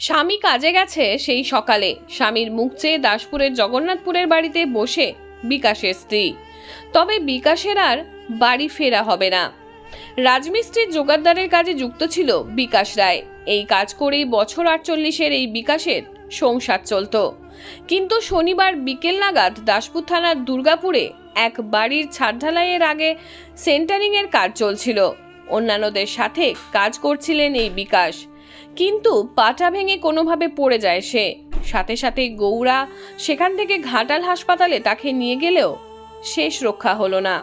স্বামী কাজে গেছে সেই সকালে। স্বামীর মুখ চেয়ে দাসপুরের জগন্নাথপুরের বাড়িতে বসে বিকাশের স্ত্রী। তবে বিকাশের আর বাড়ি ফেরা হবে না। রাজমিস্ত্রির জোগাড়দারের কাজে যুক্ত ছিল বিকাশ রায়। এই কাজ করেই বছর আটচল্লিশের এই বিকাশের সংসার চলতো। কিন্তু শনিবার বিকেল নাগাদ দাসপুর থানার দুর্গাপুরে এক বাড়ির ছাদ ঢালাইয়ের আগে সেন্টারিংয়ের কাজ চলছিল। অন্যান্যদের সাথে কাজ করছিলেন এই বিকাশ। কিন্তু পাটা ভেঙে কোনোভাবে পড়ে যায় সে। সাথে সাথে গৌড়া সেখান থেকে ঘাটাল হাসপাতালে তাকে নিয়ে গেলেও শেষ রক্ষা হলো না।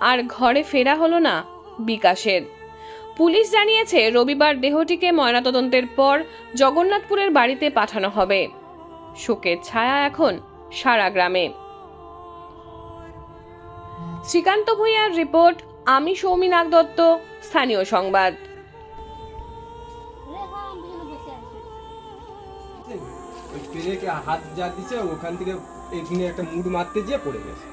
আর ঘরে ফেরা হলো না বিকাশের। পুলিশ জানিয়েছে, রবিবার দেহটিকে ময়নাতদন্তের পর জগন্নাথপুরের বাড়িতে পাঠানো হবে। শোকের ছায়া এখন সারা গ্রামে। শ্রীকান্ত ভূঁইয়ার রিপোর্ট, আমি সৌমি নাগদত্ত স্থানীয় সংবাদ। ওই পেরেকে হাত যা দিছে ওখান থেকে এখানে একটা মুড মারতে গিয়ে পড়ে গেছে।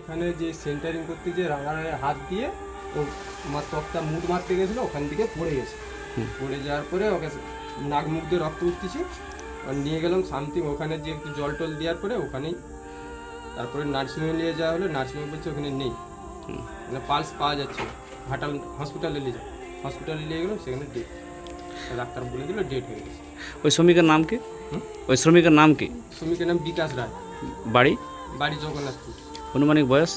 এখানে যে সেন্টারিং করতে যে রাঙায় হাত দিয়ে ও আমার ত্বকটা মুড মারতে গেছিল ওখান থেকে পড়ে গেছে। পড়ে যাওয়ার পরে ওকে নাক মুখ দিয়ে রক্ত উঠতেছে। আর নিয়ে গেলাম সামথিং ওখানে যে একটু জল টল দেওয়ার পরে ওখানেই তারপরে নার্সিংহোমে নিয়ে যাওয়া হলো নার্সিংহোম বলছে ওখানে নেই। মানে পালস পাওয়া যাচ্ছে না। ঘাটাল হসপিটালে নিয়ে যাও। হসপিটালে নিয়ে গেলাম সেখানে ডেট ডাক্তার বলে দিল ডেট হয়ে গেছে। ওই শ্রমিকের নাম কি? ওই শ্রমিকের নাম কি? শ্রমিকের নাম বিকাশ রায়। বাড়ি? বাড়ি জগন্নাথপুর। অনুমানিক বয়স?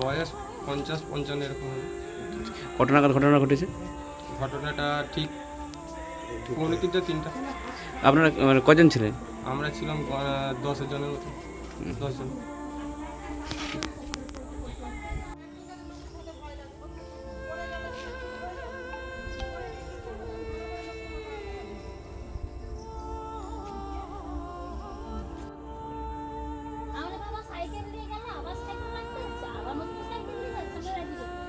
বয়স পঞ্চাশ পঞ্চান্ন এরকম নাগাদ ঘটনা ঘটেছে? ঘটনাটা ঠিক মৌলিকবিদ্যা তিনটা। আপনারা মানে কজন ছিলেন? আমরা ছিলাম দশ জনের মতো। দশজন। সাইকেল নিয়ে গেলে আবার সাইকেল লাগবে? আবার নতুন সাইকেল নিয়ে যাচ্ছে